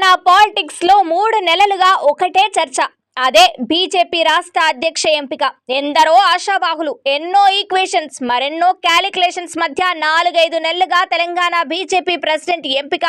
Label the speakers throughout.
Speaker 1: తెలంగాణ పాలిటిక్స్లో మూడు నెలలుగా ఒకటే చర్చ. అదే బీజేపీ రాష్ట్ర అధ్యక్ష ఎంపిక. ఎందరో ఆశావాహులు ఎన్నో ఈక్వేషన్స్ మరెన్నో క్యాలిక్యులేషన్స్ మధ్య నాలుగైదు నెలలుగా తెలంగాణ బీజేపీ ప్రెసిడెంట్ ఎంపిక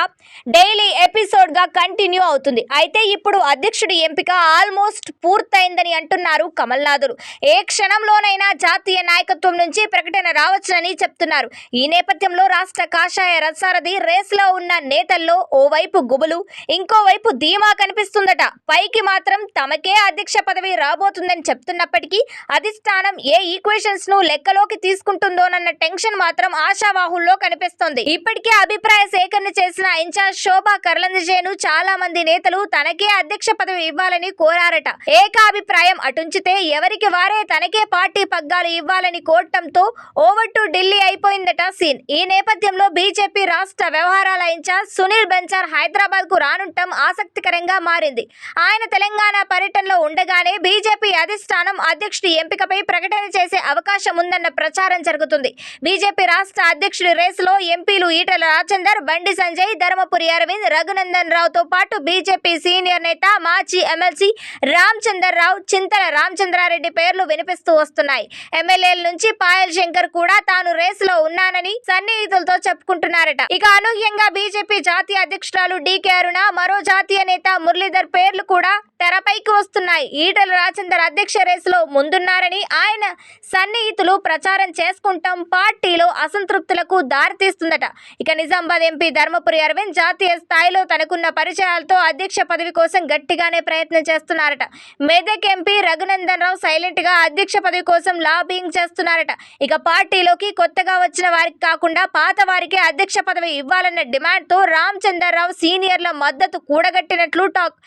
Speaker 1: డైలీ ఎపిసోడ్గా కంటిన్యూ అవుతుంది. అయితే ఇప్పుడు అధ్యక్షుడి ఎంపిక ఆల్మోస్ట్ పూర్తయిందని అంటున్నారు కమల్నాథులు. ఏ క్షణంలోనైనా జాతీయ నాయకత్వం నుంచి ప్రకటన రావచ్చునని చెప్తున్నారు. ఈ నేపథ్యంలో రాష్ట్ర కాషాయ రసారథి రేస్లో ఉన్న నేతల్లో ఓవైపు గుబులు ఇంకోవైపు ధీమా కనిపిస్తుందట. పైకి మాత్రం తమకే అధ్యక్ష పదవి రాబోతుందని చెప్తున్నప్పటికీ అధిష్టానం ఏ ఈక్వేషన్స్ను లెక్కలోకి తీసుకుంటుందోనన్న టెన్షన్ మాత్రం ఆశావాహుల్లో కనిపిస్తోంది. ఇప్పటికే అభిప్రాయ సేకరణ చేసిన ఇన్ఛార్జ్ శోభా కర్లంజేను చాలా మంది నేతలు తనకే అధ్యక్ష పదవి ఇవ్వాలని కోరారట. ఏకాభిప్రాయం అటుంచితే ఎవరికి వారే తనకే పార్టీ పగ్గాలు ఇవ్వాలని కోరటంతో ఓవర్ టు ఢిల్లీ అయిపోయిందట సీన్. ఈ నేపథ్యంలో బీజేపీ రాష్ట్ర వ్యవహారాల ఇన్ఛార్జ్ సునీల్ బెన్సార్ హైదరాబాద్కు రానుంటం ఆసక్తికరంగా మారింది. ఆయన తెలంగాణ పర్యటన పర్యటనలో ఉండగానే బీజేపీ అధిష్టానం అధ్యక్షుడి ఎంపికపై ప్రకటన చేసే అవకాశం ఉందన్న ప్రచారం జరుగుతుంది. బీజేపీ రాష్ట్ర అధ్యక్షుడి రేసులో ఎంపీలు ఈటల రాజేందర్ బండి సంజయ్ ధర్మపురి అరవింద్ రఘునందన్ రావుతో పాటు బీజేపీ సీనియర్ నేత మాజీ ఎమ్మెల్సీ రామచందర్ రావు చింతల రామచంద్రారెడ్డి పేర్లు వినిపిస్తూ వస్తున్నాయి. ఎమ్మెల్యేల నుంచి పాయల్ శంకర్ కూడా తాను రేసులో ఉన్నానని సన్నిహితులతో చెప్పుకుంటున్నారట. ఇక అనూహ్యంగా బీజేపీ జాతీయ అధ్యక్షురాలు డీకే అరుణ మరో జాతీయ నేత మురళీధర్ పేర్లు కూడా తెరపైకి వస్తున్నాయి ఈటల రాజేందర్ అధ్యక్ష రేసులో ముందున్నారని ఆయన సన్నిహితులు ప్రచారం చేసుకుంటాం. పార్టీలో అసంతృప్తులకు దారితీస్తుందట ఇక నిజామాబాద్ ఎంపీ ధర్మపురి అరవింద్ జాతీయ స్థాయిలో తనకున్న పరిచయాలతో అధ్యక్ష పదవి కోసం గట్టిగానే ప్రయత్నం చేస్తున్నారట. మెదక్ ఎంపీ రఘునందన్ రావు సైలెంట్గా అధ్యక్ష పదవి కోసం లాబింగ్ చేస్తున్నారట. ఇక పార్టీలోకి కొత్తగా వచ్చిన వారికి కాకుండా పాత వారికి అధ్యక్ష పదవి ఇవ్వాలన్న డిమాండ్తో రామచంద్రరావు సీనియర్ల మద్దతు కూడగట్టినట్లు టాక్.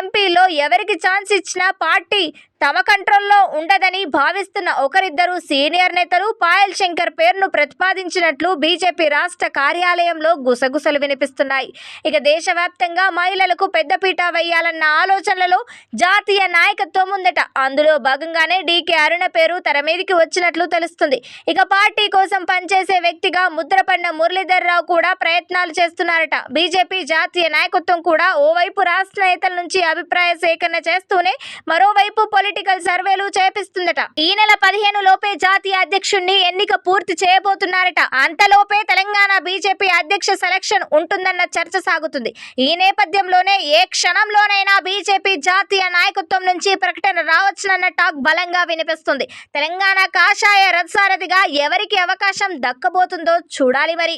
Speaker 1: ఎంపీలో ఎవరికి ఛాన్స్ ఇచ్చినా పార్టీ తమ కంట్రోల్లో ఉండదని భావిస్తున్న ఒకరిద్దరు సీనియర్ నేతలు పాయల్ శంకర్ పేరును ప్రతిపాదించినట్లు బీజేపీ రాష్ట్ర కార్యాలయంలో గుసగుసలు వినిపిస్తున్నాయి. ఇక దేశవ్యాప్తంగా మహిళలకు పెద్దపీట వేయాలన్న ఆలోచనలలో జాతీయ నాయకత్వం ఉందట. అందులో భాగంగానే డీకే అరుణ పేరు తెర మీదికి వచ్చినట్లు తెలుస్తుంది. ఇక పార్టీ కోసం పనిచేసే వ్యక్తిగా ముద్రపడిన మురళీధర్ రావు కూడా ప్రయత్నాలు చేస్తున్నారట. బీజేపీ జాతీయ నాయకత్వం కూడా ఓవైపు రాష్ట్ర నేతల నుంచి అభిప్రాయ సేకరణ చేస్తూనే మరోవైపు పొలిటికల్ సర్వేలు చేపిస్తుందట. ఈ నెల పదిహేను లోపే జాతీయ అధ్యక్షుణ్ణి ఎన్నిక పూర్తి చేయబోతున్నారట. అంతలోపే తెలంగాణ బీజేపీ అధ్యక్ష సెలక్షన్ ఉంటుందన్న చర్చ సాగుతుంది. ఈ నేపథ్యంలోనే ఏ క్షణంలోనైనా బీజేపీ జాతీయ నాయకత్వం నుంచి ప్రకటన రావచ్చునన్న టాక్ బలంగా వినిపిస్తుంది. తెలంగాణ కాషాయ రథసారథిగా ఎవరికి అవకాశం దక్కబోతుందో చూడాలి మరి.